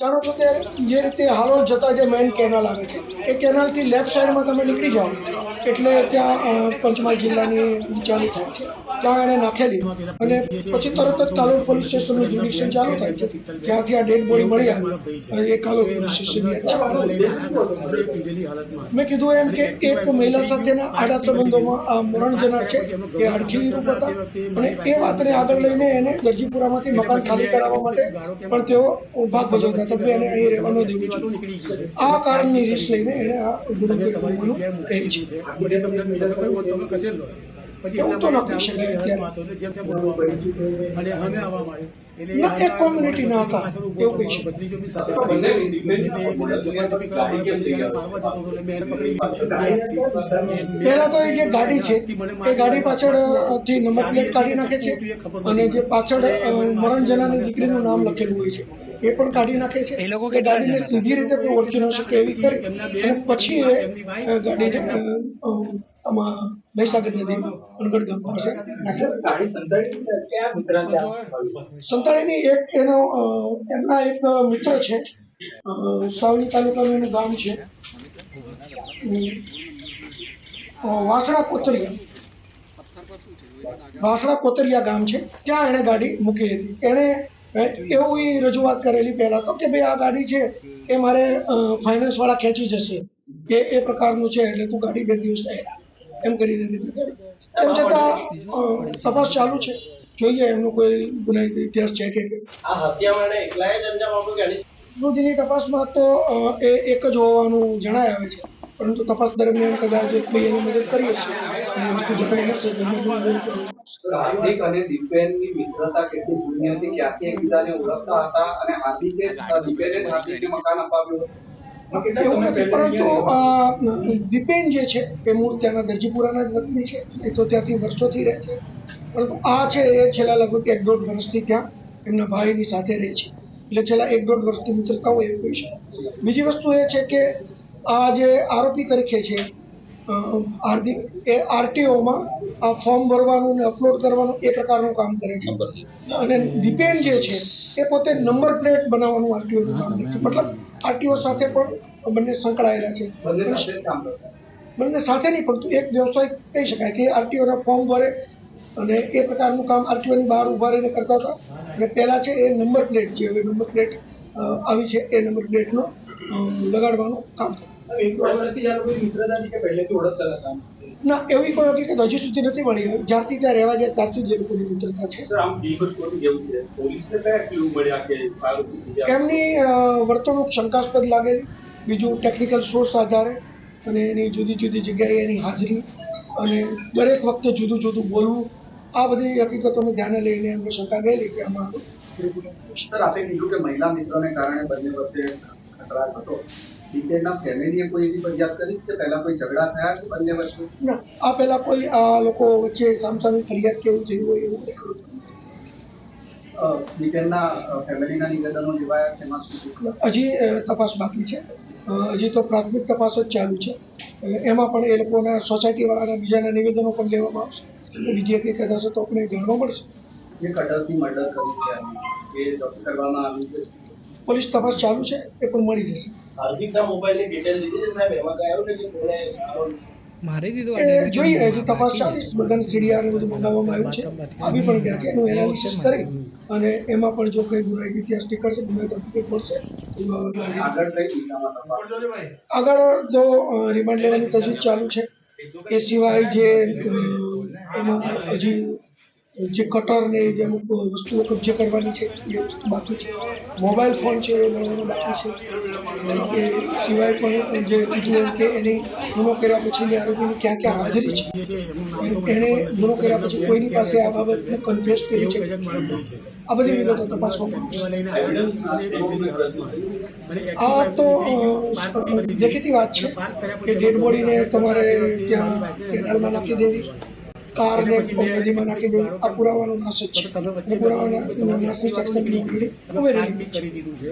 જાણો છો કે જે રીતે હાલોલ જતા જે મેઇન કેનાલ આવે છે, એ કેનાલથી લેફ્ટ સાઈડમાં તમે નીકળી જાઓ, એટલે ત્યાં પંચમહાલ જિલ્લાની ચાલુ થાય છે. ત્યાં એને નાખેલી અને પછી તરત જ કાલોલ પોલીસ સ્ટેશનનું જ્યુડિક્શન ચાલુ થાય છે. ત્યાંથી આ ડેડ બોડી મળી આવી. એ કાલોલ પોલીસ સ્ટેશન મેં કીધું એમ કે એક મહિલા સાથેના આડા સંબંધોમાં આ મરણ છે, એ હડખી રૂપ હતા. અને એ વાતને આગળ લઈને એને દરજીપુરામાંથી મકાન ખાલી કરાવવા માટે પણ તેઓ ભાગ ભજવતા એને અહીં રહેવા દેવું છે. આ કારણની રીસ લઈને એને આ ગુનો કરવાનું કહે છે. એવું તો ન કહી શકાય અત્યારે. ના, એક community હતા. એવું કહી પહેલા તો એ જે ગાડી છે એ ગાડી પાછળ અ, નંબર પ્લેટ કાઢી નાખે છે અને જે પાછળ મરણ જનારની દીકરીનું નામ લખેલું હોય છે. એ પણ કાઢી નાખે છે એ લોકો કે ગાડીને સીધી રીતે કોઈ ઓળખી ન શકે એવી કરી અને પછી એ ગાડીને આમાં મહીસાગર નદીમાં અનગઢ ગામ પાસે નાખે? સંતાણીની એક એનો એમના એક મિત્ર છે. સાવલી તાલુકાનું એનું ગામ છે. વાસણા કોતરિયા. વાસણા કોતરિયા ગામ છે. ત્યાં એણે ગાડી મૂકી હતી. એણે એવું એ રજૂઆત કરેલી પહેલા તો કે ભાઈ આ ગાડી છે એ મારે ફાઇનાન્સ વાળા ખેંચી જશે. એ એ પ્રકારનું છે એટલે તું ગાડી બે દિવસ એમ કરીને દીધી એમ છતાં તપાસ ચાલુ છે. જોઈએ એમનું કોઈ ગુનાહિત ઇતિહાસ છે કે રોજની તપાસમાં તો એ એક જ હોવાનું જણાય આવે છે. પરંતુ તપાસ દરમિયાન કદાચ કોઈ એની મદદ કરીએ છીએ અને એ વસ્તુ જણાય નથી તો એની મદદ કરીએ. હાર્દિક અને દીપેનની મિત્રતા કેટલી જૂની હતી? ક્યાંથી એકબીજાને ઓળખતા હતા? અને હાર્દિકે દીપેને જ મકાન અપાવ્યું હતું. કેટલા એવું સમય નથી પહેલા પરંતુ દીપેન જે છે એ મૂળ ત્યાંના દરજીપુરાના જ વતની છે. એ તો ત્યાંથી વર્ષોથી રહે છે. પરંતુ આ છે એ છેલ્લા લગભગ એક દોઢ વર્ષથી ત્યાં એમના ભાઈની સાથે રહે છે. એટલે છેલ્લા એક દોઢ વર્ષથી મિત્રતા હોય એવું કહી શકાય. બીજી વસ્તુ એ છે કે આ જે આરોપી તરીકે છે એ આરટીઓમાં આ ફોર્મ ભરવાનું ને અપલોડ કરવાનું એ પ્રકારનું કામ કરે છે. અને દીપેન જે છે એ પોતે નંબર પ્લેટ બનાવવાનું આરટીઓનું કામ કરે છે. મતલબ આરટીઓ સાથે પણ બંને સંકળાયેલા છે. બંને સાથે નહીં પડતું એક વ્યવસાય કહી શકાય કે આરટીઓના ફોર્મ ભરે અને એ પ્રકારનું કામ આરટીઓની બહાર ઊભા રહીને કરતા હતા. અને પહેલાં છે એ નંબર પ્લેટ જે હવે નંબર પ્લેટ આવી છે એ નંબર પ્લેટનો લગાડવાનું કામ થતું ના એવી કોઈ હકીકત હજી સુધી નથી મળી. જ્યારથી ત્યાં રહેવા જાય ત્યારથી જ એ લોકોની મિત્રતા છે. એમની વર્તણૂક શંકાસ્પદ લાગેલી બીજું ટેકનિકલ સોર્સ આધારે. અને એની જુદી જુદી જગ્યાએ એની હાજરી. અને દરેક વખતે જુદું જુદું બોલવું. આ બધી હકીકતોને ધ્યાને લઈને એમને શંકા ગયેલી કે આમાં સર આપે કીધું કે મહિલા મિત્રોને કારણે બંને વચ્ચે ખતરાટ હતો દીપેનના ફેમિલીએ કોઈ એવી ફરિયાદ કરી કે પહેલા કોઈ ઝઘડા થયા છે બંને વચ્ચે? ના આ પહેલા કોઈ આ લોકો વચ્ચે સામસામી ફરિયાદ કેવું થયું હોય એવું અ, ફેમિલીના નિવેદનો લેવાયા છે એમાં? હજી તપાસ બાકી છે. હજી તો પ્રાથમિક તપાસ જ ચાલુ છે. એમાં પણ એ લોકોના સોસાયટીવાળાના બીજાના નિવેદનો પણ લેવામાં આવશે. બીજી એક કદાચ તો આપણે જાણવા મળશે. જે કટરથી મર્ડર કર્યું છે એ જપ્ત કરવામાં આવ્યું છે? પોલીસ તપાસ ચાલુ છે એ પણ મળી જશે. હાર્દિકના મોબાઈલની ડિટેલ લીધી છે સાહેબ? એમાં કઈ આવ્યું છે કે કોને સારો મારી દીધું જોઈએ હજુ તપાસ ચાલીસ બધાને સીડીઆર ને બધું મંગાવવામાં આવ્યું છે. આવી પણ ગયા છે એનું એનાલિસિસ કરી અને એમાં પણ જો કંઈ ગુનાહિત ઇતિહાસ નીકળશે ગુનાહિત તરફ પડશે આગળ જો રિમાન્ડ લેવાની તજવીજ ચાલુ છે એ સિવાય જે એમાં હજી જે કટરને જે અમુક વસ્તુઓ કબજે કરવાની છે એ બાકી છે. મોબાઈલ ફોન છે એ મળવાનો બાકી છે. એ સિવાય પણ જે કીધું કે એની ગુનો કર્યા પછીની આરોપીની ક્યાં ક્યાં હાજરી છે એણે ગુનો કર્યા પછી કોઈની પાસે આ બાબતને કન્ફેસ કરી છે. આ બધી વિગતો તપાસવામાં આ તો અ, દેખીતી વાત છે કે ડેડ બોડીને તમારે ત્યાં કેનાલમાં નાખી દેવી. કારને નદીમાં નાખી દેવી આ પુરાવાનો નાશ જ છે. પુરાવાના કરી દીધું છે.